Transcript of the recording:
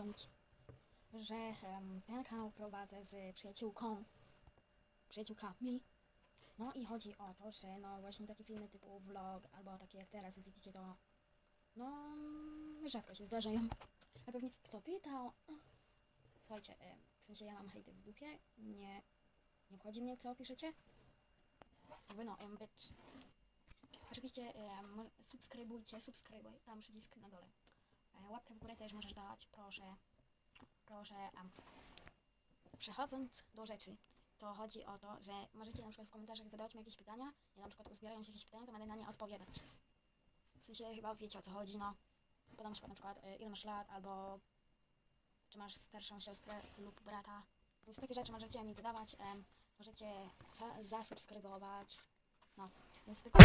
uświadomić, że um, ten kanał prowadzę z przyjaciółką, przyjaciółkami. No i chodzi o to, że no właśnie takie filmy typu vlog albo takie jak teraz widzicie to no rzadko się zdarzają. A pewnie kto pytał? Słuchajcie, w sensie ja mam hejty w dupie, nie, nie obchodzi mnie co piszecie. Jakby no, um, bitch. Oczywiście um, subskrybujcie, subskrybuj, tam przycisk na dole. Łapkę w górę też możesz dać, proszę. Proszę. em. Przechodząc do rzeczy, to chodzi o to, że możecie na przykład w komentarzach zadawać mi jakieś pytania. Ja na przykład uzbierają się jakieś pytania, to będę na nie odpowiadać. W sensie chyba wiecie o co chodzi, no. Podam przykład na przykład y, ile masz lat, albo czy masz starszą siostrę lub brata. Więc takie rzeczy możecie mi zadawać. em, możecie za zasubskrybować. No, więc tylko